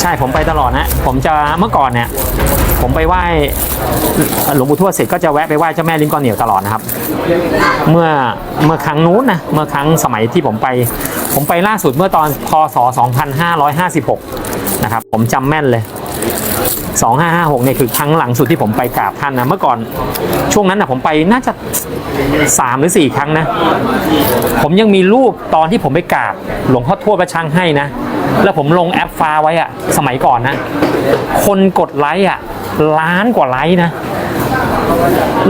ใช่ผมไปตลอดนะผมจะเมื่อก่อนเนี่ยผมไปไหว้หลวงปู่ทวดเสร็จก็จะแวะไปไหว้เจ้าแม่ลิ้นกอเหนียวตลอดนะครับ เมื่อเมื่อครั้งนู้นนะเมื่อครั้งสมัยที่ผมไป ผมไปล่าสุดเมื่อตอนพศ 2556 นะครับ ผมจำแม่นเลย 2556เนี่ยคือครั้งหลังสุดที่ผมไปกราบท่านนะเมื่อก่อนช่วงนั้นนะผมไปน่าจะ 3 หรือ 4 ครั้งนะ ผมยังมีรูปตอนที่ผมไปกราบหลวงพ่อทวดประชังให้นะ แล้วผมลงแอปฟ้าไว้อะสมัยก่อนนะ คนกดไลค์อะล้านกว่าไลค์นะ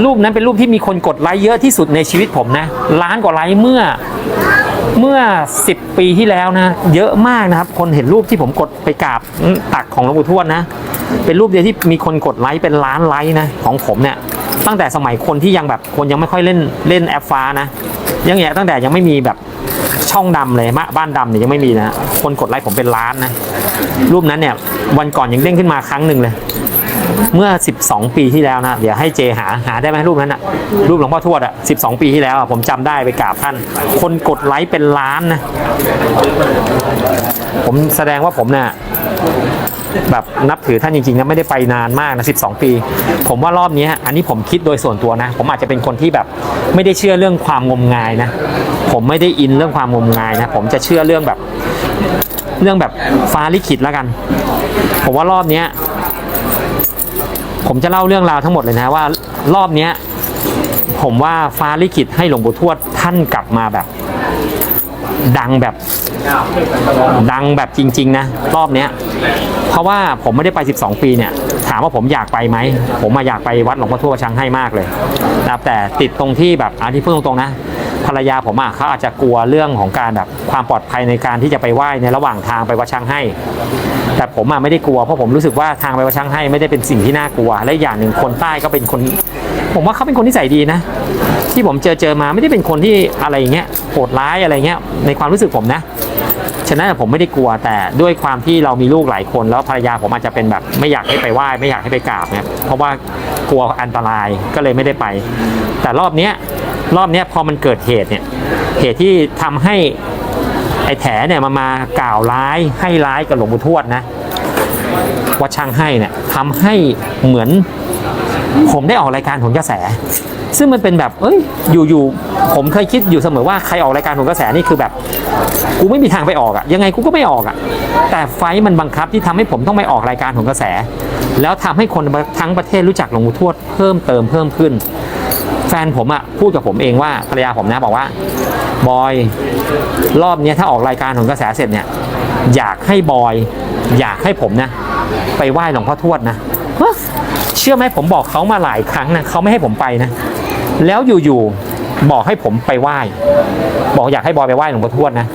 รูปนั้นเป็นรูปที่มีคนกดไลค์เยอะที่สุดในชีวิตผมนะ ล้านกว่าไลค์เมื่อเมื่อ 10 ปีที่แล้วนะ เยอะมากนะครับ คนเห็นรูปที่ผมกดไปกราบตักของหลวงปู่ทวดนะ เป็นรูปเดียวที่มีคนกดไลค์เป็นล้านไลค์นะของผมเนี่ยตั้งแต่สมัยคนที่ยังแบบคนยังไม่ค่อยเล่นเล่นแอปฟ้านะยังแย่ตั้งแต่ยังไม่มีแบบ ช่องดำเลยมะบ้านดำเนี่ยยังไม่มีนะคนกดไลค์ผมเป็นล้านนะรูปนั้นเนี่ยวันก่อนยังเด้งขึ้นมาครั้งหนึ่งเลย เมื่อ 12 ปีที่แล้วนะเดี๋ยวให้เจหาหาได้ไหมรูปนั้นอะรูปหลวงพ่อทวดอะ12 ปีที่แล้วอะผมจำได้ไปกราบท่าน คนกดไลค์เป็นล้านนะผมแสดงว่าผมเนี่ยแบบนับถือท่านจริงๆนะไม่ได้ไปนานมากนะ12 ปี ผมว่ารอบนี้อันนี้ผมคิดโดยส่วนตัวนะ ผมอาจจะเป็นคนที่แบบไม่ได้เชื่อเรื่องความงมงายนะ ผมไม่ได้อินเรื่องความงมงายนะ ผมจะเชื่อเรื่องแบบ เรื่องแบบฟ้าลิขิตแล้วกัน ผมว่ารอบเนี้ย ผมจะเล่าเรื่องราวทั้งหมดเลยนะว่ารอบเนี้ย ผมว่าฟ้าลิขิตให้หลวงปู่ทวดท่านกลับมาแบบ ดังแบบ ดังแบบจริง ๆ นะ รอบเนี้ย เพราะว่าผมไม่ได้ไป 12 ปีเนี่ยถามว่าผมอยากไปไหม ผมมาอยากไปวัดหลวงพ่อทวดประชังให้มากเลยนะครับแต่ติดตรงที่แบบอันที่พูดตรงๆนะ ภรรยาผมอะเขาอาจจะกลัวเรื่องของการแบบความปลอดภัยในการที่จะไปไหว้ในระหว่างทางไปวัดช้างให้ แต่ผมอะไม่ได้กลัวเพราะผมรู้สึกว่าทางไปวัดช้างให้ไม่ได้เป็นสิ่งที่น่ากลัว และอย่างหนึ่งคนใต้ก็เป็นคน ผมว่าเขาเป็นคนที่ใส่ดีนะ ที่ผมเจอเจอมาไม่ได้เป็นคนที่อะไรอย่างเงี้ยโหดร้ายอะไรเงี้ยในความรู้สึกผมนะฉะนั้นผมไม่ได้กลัวแต่ด้วยความที่เรามีลูกหลายคน แล้วภรรยาผมอาจจะเป็นแบบไม่อยากให้ไปไหว้ไม่อยากให้ไปกราบเนี่ยเพราะว่ากลัวอันตรายก็เลยไม่ได้ไป แต่รอบเนี้ย รอบนี้พอมันเกิดเหตุเนี่ยเหตุที่ทำให้ไอ้แถเนี่ยมามากล่าวร้ายให้ร้ายกับหลวงปู่ทวดนะวัดช่างให้เนี่ยทำให้เหมือนผมได้ออกรายการผลกระแส ซึ่งมันเป็นแบบเอ้ยอยู่ๆผมเคยคิดอยู่เสมอว่าใครออกรายการผลกระแสนี่คือแบบกูไม่มีทางไปออกอะยังไงกูก็ไม่ออกอะแต่ไฟมันบังคับที่ทำให้ผมต้องไปออกรายการผลกระแส แล้วทำให้คนทั้งประเทศรู้จักหลวงปู่ทวดเพิ่มเติมเพิ่มขึ้น แฟนผมอะพูดกับผมเองว่าภรรยาผมนะบอกว่าบอยรอบเนี้ยถ้าออกรายการผลกระแสเสร็จเนี่ยอยากให้บอย อยากให้ผมนะ ไปไหว้หลวงพ่อทวดนะฮะเชื่อไหมผมบอกเขามาหลายครั้งนะเขาไม่ให้ผมไปนะ แล้วอยู่ๆบอกให้ผมไปไหว้ บอกอยากให้บอยไปไหว้หลวงพ่อทวดนะ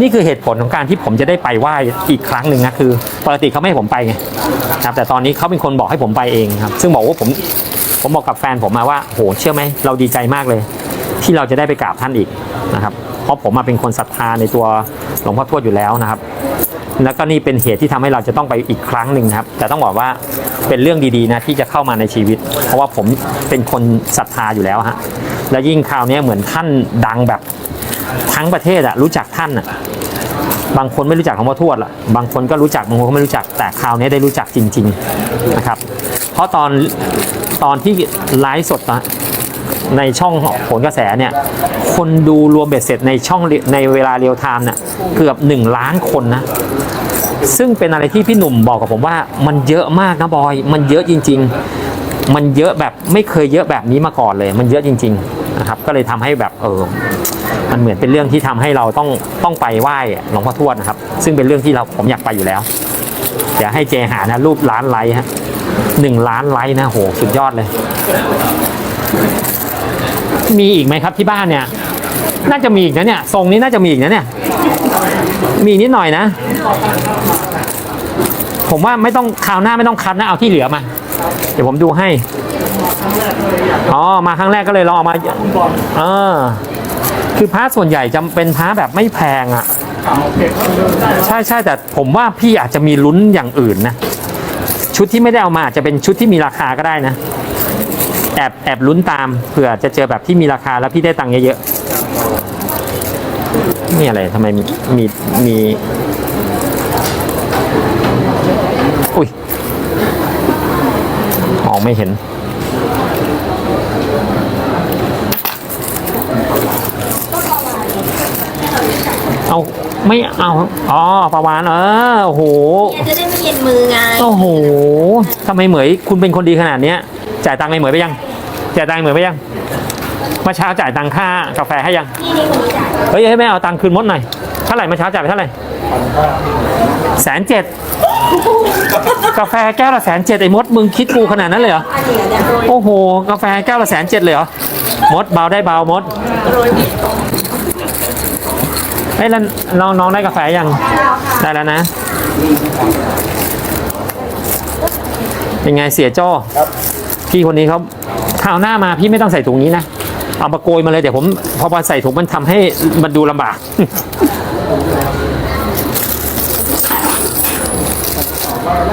นี่คือเหตุผลของการที่ผมจะได้ไปไหว้อีกครั้งหนึ่งนะคือปกติเขาไม่ให้ผมไปไงนะครับแต่ตอนนี้เขาเป็นคนบอกให้ผมไปเองครับ ซึ่งบอกว่าผม ผมบอกกับแฟนผมมาว่าโหเชื่อไหมเราดีใจมากเลย ที่เราจะได้ไปกราบท่านอีกนะครับเพราะผมมาเป็นคนศรัทธาในตัวหลวงพ่อทวดอยู่แล้วนะครับ แล้วก็นี่เป็นเหตุที่ทำให้เราจะต้องไปอีกครั้งหนึ่งนะครับ แต่ต้องบอกว่าเป็นเรื่องดีๆนะที่จะเข้ามาในชีวิต เพราะว่าผมเป็นคนศรัทธาอยู่แล้วฮะแล้วยิ่งคราวนี้เหมือนท่านดังแบบทั้งประเทศอะรู้จักท่านอะบางคนไม่รู้จักหลวงพ่อทวดละบางคนก็รู้จัก บางคนก็ไม่รู้จัก แต่คราวนี้ได้รู้จักจริง ๆ นะครับ เพราะตอน ตอนที่ไลฟ์สดะในช่องผลกระแสเนี่ย คนดูรวมเบ็ดเสร็จในช่องในเวลาเรียลไทม์เนี่ยเกือบ 1 ล้านคนนะ ซึ่งเป็นอะไรที่พี่หนุ่มบอกกับผมว่า มันเยอะมากนะบอย มันเยอะจริง ๆ มันเยอะแบบไม่เคยเยอะแบบนี้มาก่อนเลย มันเยอะจริง ๆ นะครับ ก็เลยทำให้แบบเออมันเหมือนเป็นเรื่องที่ทำให้เราต้องต้องไปไหว้หลวงพ่อทวดนะครับ ซึ่งเป็นเรื่องที่เราผมอยากไปอยู่แล้วเดี๋ยวให้เจหานะรูปล้านไลค์ฮะ หนึ่งล้านไลค์นะโหสุดยอดเลย มีอีกไหมครับที่บ้านเนี่ย น่าจะมีอีกนะเนี่ยทรงนี้น่าจะมีอีกนะเนี่ย มีนิดหน่อยนะ ผมว่าไม่ต้องคราวหน้าไม่ต้องคัดนะเอาที่เหลือมา เดี๋ยวผมดูให้อ๋อมาครั้งแรกก็เลยลองเอามาเออคือพระส่วนใหญ่จะเป็นพระแบบไม่แพงอะใช่ใช่แต่ผมว่าพี่อาจจะมีลุ้นอย่างอื่นนะ ชุดที่ไม่ได้เอามาอาจจะเป็นชุดที่มีราคาก็ได้นะแอบแอบลุ้นตามเผื่อจะเจอแบบที่มีราคาแล้วพี่ได้ตังค์เยอะๆนี่อะไรทำไมมีมีมีอุ้ยมองไม่เห็น เอาไม่เอาอ๋อประวานเออโอ้โหเนี่ยจะได้ไม่เย็นมือไงโอ้โหทำไมเหมยคุณเป็นคนดีขนาดเนี้ย จ่ายตังค์ไอ้เหมยไปยังจ่ายตังค์ไอ้เหมยไปยังเมื่อเช้าจ่ายตังค่ากาแฟให้ยังนี่นี่คนนี้จ่ายเฮ้ยให้แม่เอาตังค์คืนมดหน่อยเท่าไหร่เมื่อเช้าจ่ายไปเท่าไหร่แสนเจ็ดกาแฟแก้วละแสนเจ็ดไอ้มดมึงคิดกูขนาดนั้นเลยเหรออันนี้เนี่ยโรยโอ้โห กาแฟแก้วละแสนเจ็ดเลยเหรอมดเบาได้เบามดโรยนิด เฮ้ยแล้วน้องน้องได้กาแฟยัง ได้แล้วนะ เป็นไงเสียโจ้พี่คนนี้เขาคราวหน้ามาพี่ไม่ต้องใส่ถุงนี้นะ เอามาโกยมาเลยเดี๋ยวผม พอมาใส่ถุงมันทำให้มันดูลำบาก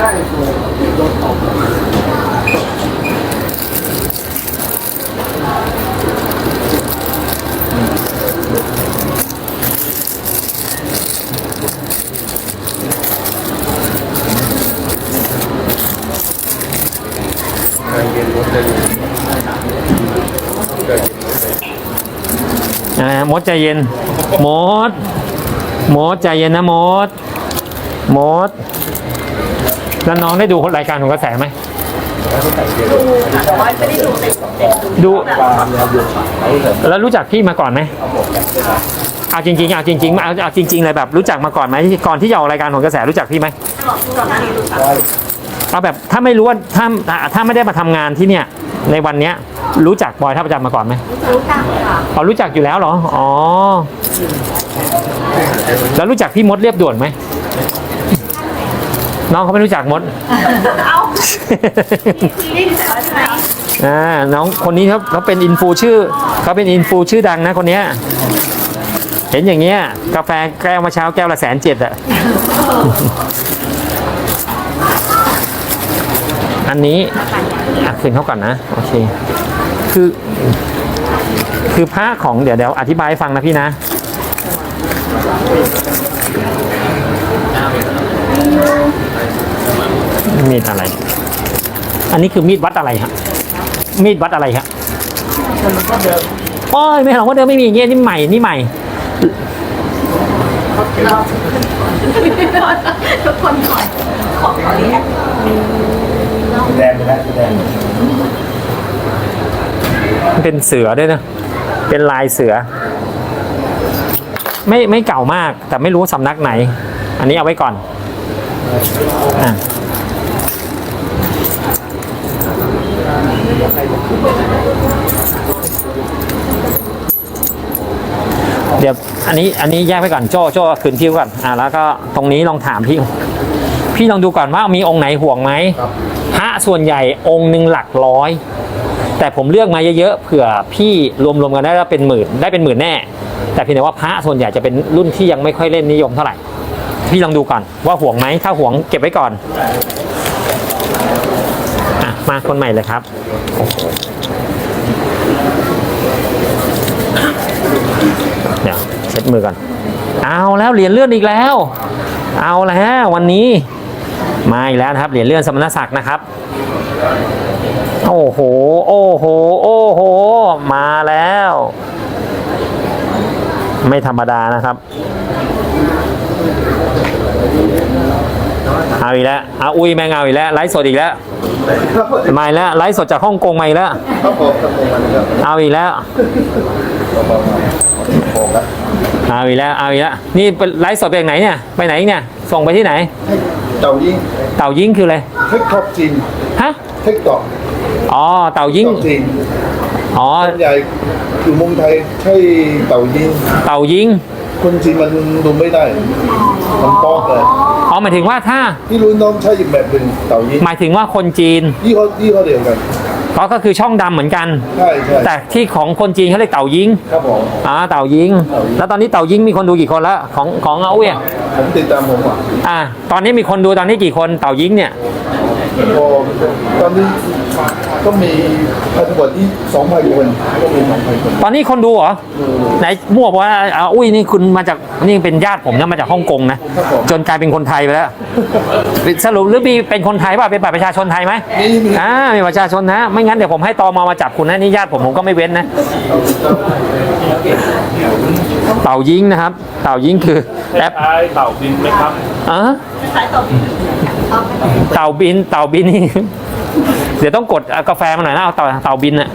อ่า มดใจเย็นมดมดใจเย็นนะมดมดแล้วน้องได้ดูรายการของกระแสไหมแต่ว่าไม่ได้ดูเต็มเต็มดู แล้วรู้จักพี่มาก่อนไหมเอาจริงๆเอาจริงๆเอาเอาจริงๆเลยแบบรู้จักมาก่อนไหมก่อนที่จะออกรายการของกระแสรู้จักพี่ไหมก่อนหน้านี้รู้จักเอาแบบถ้าไม่รู้ว่าถ้าถ้าไม่ได้มาทำงานที่เนี่ย ในวันเนี้ยรู้จักบอยท่าประจำมาก่อนไหมรู้จักค่ะอ๋อรู้จักอยู่แล้วเหรอ อ๋อ แล้วรู้จักพี่มดเรียบด่วนไหม น้องเขาไม่รู้จักมด เอ้าคือได้ดูแต่ว่าใช่ไหมอ่า น้องคนนี้เขาเขาเป็นอินฟูชื่อเขาเป็นอินฟูชื่อดังนะคนเนี้ยเห็นอย่างเงี้ยกาแฟแก้วมาเช้าแก้วละแสนเจ็ดอะอันนี้ อะคืนเขาก่อนนะ โอเค คือ คือพระของเดี๋ยวเดี๋ยวอธิบายฟังนะพี่นะ มีดอะไร อันนี้คือมีดวัดอะไรฮะ มีดวัดอะไรฮะโอ้ยไม่หรอกว่าเดิมไม่มีอย่างเงี้ยนี่ใหม่นี่ใหม่ทุกคนก่อนขอขอเรียก งไปแล้วแดงมันเป็นเสือด้วยนะ เป็นลายเสือ ไม่ไม่เก่ามาก แต่ไม่รู้สำนักไหน อันนี้เอาไว้ก่อนอะเดี๋ยวอันนี้อันนี้แยกไว้ก่อนโจ้โจ้คืนที่ไว้ก่อนอะแล้วก็ตรงนี้ลองถามพี่ พี่ลองดูก่อนว่ามีองค์ไหนห่วงไหมพระส่วนใหญ่องค์หนึ่งหลักร้อย แต่ผมเลือกมาเยอะๆเผื่อพี่รวมๆกันได้แล้วเป็นหมื่นได้เป็นหมื่นแน่ แต่เพียงแต่ว่าพระส่วนใหญ่จะเป็นรุ่นที่ยังไม่ค่อยเล่นนิยมเท่าไหร่ พี่ลองดูก่อนว่าห่วงไหมถ้าห่วงเก็บไว้ก่อนอะมาคนใหม่เลยครับเดี๋ยวเช็ดมือก่อน เอาแล้วเหรียญเลื่อนอีกแล้ว เอาแล้ววันนี้ มาอีกแล้วนะครับเหรียญเลื่อนสมณศักดิ์นะครับ โอ้โห โอ้โห โอ้โห มาแล้ว ไม่ธรรมดานะครับเอาอีกแล้วเอาอุ้ยแมงเอาอีกแล้วไลฟ์สดอีกแล้วมาอีกแล้วไลฟ์สดจากฮ่องกงมาอีกแล้วเอาอีกแล้วเอาอีกแล้วเอาอีกแล้วนี่ไลฟ์สดไปไหนเนี่ยไปไหนเนี่ยส่งไปที่ไหน เต่ายิงเต่ายิงคืออะไรเทคท็อกจีนฮะเทคต็อกอ๋อเต่ายิงเต่าจีนอ๋อส่วนใหญ่อยู่เมืองไทยใช่เต่ายิงเต่ายิงคนจีนมันดูไม่ได้ มันป๊อกเลยอ๋อหมายถึงว่าถ้าที่รุ่นน้องใช้อีกแบบหนึ่งเต่ายิงหมายถึงว่าคนจีนยี่ห้อยี่ห้อเดียวกัน ก็ก็คือช่องดำเหมือนกัน ใช่ใช่แต่ที่ของคนจีนเขาเรียกเต่ายิงครับผม อ่าเต่ายิง แล้วตอนนี้เต่ายิงมีคนดูกี่คนแล้วของของเอาเวียผมติดตามผมอะอ่าตอนนี้มีคนดูตอนนี้กี่คนเต่ายิงเนี่ยพอตอนนี้ ก็มีพันกว่าที่สองพันคนก็มีสองพันคนตอนนี้คนดูเหรอ ไหนมั่วบอกว่าอาอุ้ยนี่คุณมาจากนี่เป็นญาติผมนะมาจากฮ่องกงนะ จนกลายเป็นคนไทยไปแล้ว สรุปหรือมีเป็นคนไทยป่ะเป็นบัตรประชาชนไทยไหมนี่มีอ่ามีประชาชนนะ ไม่งั้นเดี๋ยวผมให้ตอมอมาจับคุณนะนี่ญาติผมผมก็ไม่เว้นนะ เต่ายิงนะครับ เต่ายิงคือแอป คล้ายๆเต่าบินไหมครับอะสายตบเต่าบินเต่าบินนี่ เดี๋ยวต้องกดกาแฟมาหน่อยนะเอาเต่าเต่าบินอะ